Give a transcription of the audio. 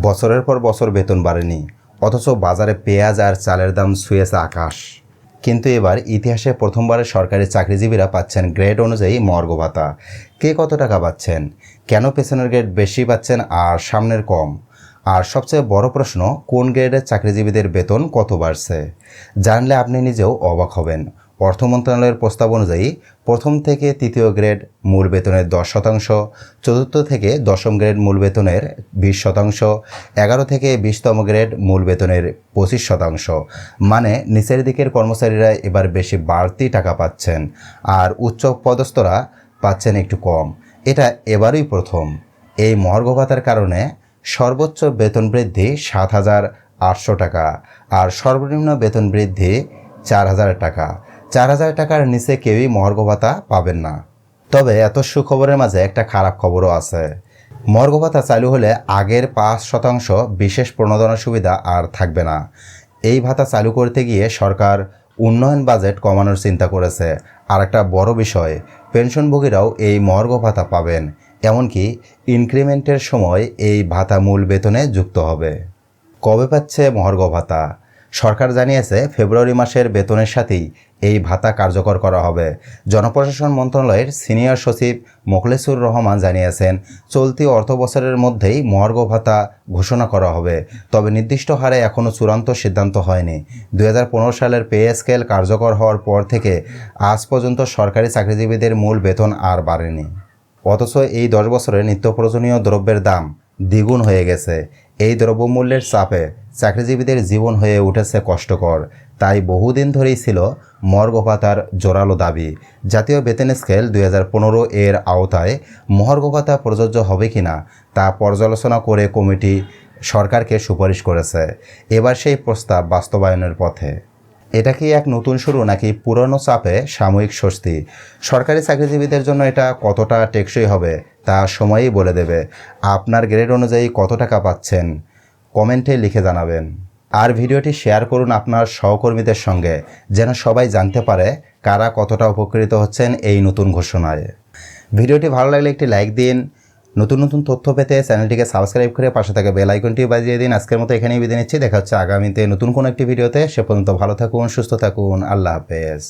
বছরের পর বছর বেতন বাড়েনি, অথচ বাজারে পেঁয়াজ আর চালের দাম ছুঁয়েছে আকাশ। কিন্তু এবার ইতিহাসে প্রথমবারের সরকারি চাকরিজীবীরা পাচ্ছেন গ্রেড অনুযায়ী মর্গ ভাতা। কে কত টাকা পাচ্ছেন? কেন পেছনের গ্রেড বেশি পাচ্ছেন আর সামনের কম? আর সবচেয়ে বড় প্রশ্ন, কোন গ্রেডের চাকরিজীবীদের বেতন কত বাড়ছে? জানলে আপনি নিজেও অবাক হবেন। অর্থ মন্ত্রণালয়ের প্রস্তাব অনুযায়ী প্রথম থেকে তৃতীয় গ্রেড মূল বেতনের দশ শতাংশ, চতুর্থ থেকে দশম গ্রেড মূল বেতনের বিশ শতাংশ, এগারো থেকে বিশতম গ্রেড মূল বেতনের পঁচিশ শতাংশ। মানে নিচের দিকের কর্মচারীরা এবার বেশি বাড়তি টাকা পাচ্ছেন আর উচ্চ পদস্থরা পাচ্ছেন একটু কম। এটা এবারই প্রথম। এই মর্গ ভাতার কারণে সর্বোচ্চ বেতন বৃদ্ধি সাত হাজার আটশো টাকা আর সর্বনিম্ন বেতন বৃদ্ধি চার হাজার টাকা। চার হাজার টাকার নিচে কেউই মর্গ ভাতা পাবেন না। তবে এত সুখবরের মাঝে একটা খারাপ খবরও আছে। মর্গ ভাতা চালু হলে আগের পাঁচ শতাংশ বিশেষ প্রণোদনা সুবিধা আর থাকবে না। এই ভাতা চালু করতে গিয়ে সরকার উন্নয়ন বাজেট কমানোর চিন্তা করেছে। আর একটা বড় বিষয়, পেনশনভোগীরাও এই মর্গ ভাতা পাবেন, এমনকি ইনক্রিমেন্টের সময় এই ভাতা মূল বেতনে যুক্ত হবে। কবে পাচ্ছে মহার্ঘ ভাতা সরকার জানিয়েছে ফেব্রুয়ারি মাসের বেতনের সাথেই এই ভাতা কার্যকর করা হবে। জনপ্রশাসন মন্ত্রণালয়ের সিনিয়র সচিব মোখলেসুর রহমান জানিয়েছেন, চলতি অর্থ বছরের মধ্যেই মহার্ঘ ভাতা ঘোষণা করা হবে। তবে নির্দিষ্ট হারে এখনও চূড়ান্ত সিদ্ধান্ত হয়নি। দু হাজার পনেরো সালের পে স্কেল কার্যকর হওয়ার পর থেকে আজ পর্যন্ত সরকারি চাকরিজীবীদের মূল বেতন আর বাড়েনি। অথচ এই দশ বছরে নিত্য প্রয়োজনীয় দ্রব্যের দাম দ্বিগুণ হয়ে গেছে। এই দ্রব্যমূল্যের চাপে চাকরিজীবীদের জীবন হয়ে উঠেছে কষ্টকর। তাই বহুদিন ধরেই ছিল মর্গ ভাতার জোরালো দাবি। জাতীয় বেতন স্কেল দুই হাজার পনেরো এর আওতায় মহার্ঘ ভাতা প্রযোজ্য হবে কিনা তা পর্যালোচনা করে কমিটি সরকারকে সুপারিশ করেছে। এবার সেই প্রস্তাব বাস্তবায়নের পথে। এটা কি এক নতুন শুরু নাকি পুরনো চাপে সাময়িক স্বস্তি? সরকারি চাকরিজীবীদের জন্য এটা কতটা টেকসই হবে তা সময়ই বলে দেবে। আপনার গ্রেড অনুযায়ী কত টাকা পাচ্ছেন? কমেন্টে লিখে জানাবেন। আর ভিডিওটি শেয়ার করুন আপনার সহকর্মীদের সঙ্গে, যেন সবাই জানতে পারে কারা কতটা উপকৃত হচ্ছেন এই নতুন ঘোষণায়। ভিডিওটি ভালো লাগলে একটি লাইক দিন। নতুন নতুন তথ্য পেতে চ্যানেলটিকে সাবস্ক্রাইব করে পাশে থাকা বেল আইকনটি বাজিয়ে দিন। আজকের মতো এখানেই বিদায় নিচ্ছি। দেখা হচ্ছে আগামীতে নতুন কোনো একটি ভিডিওতে। সে পর্যন্ত ভালো থাকুন, সুস্থ থাকুন। আল্লাহ হাফেজ।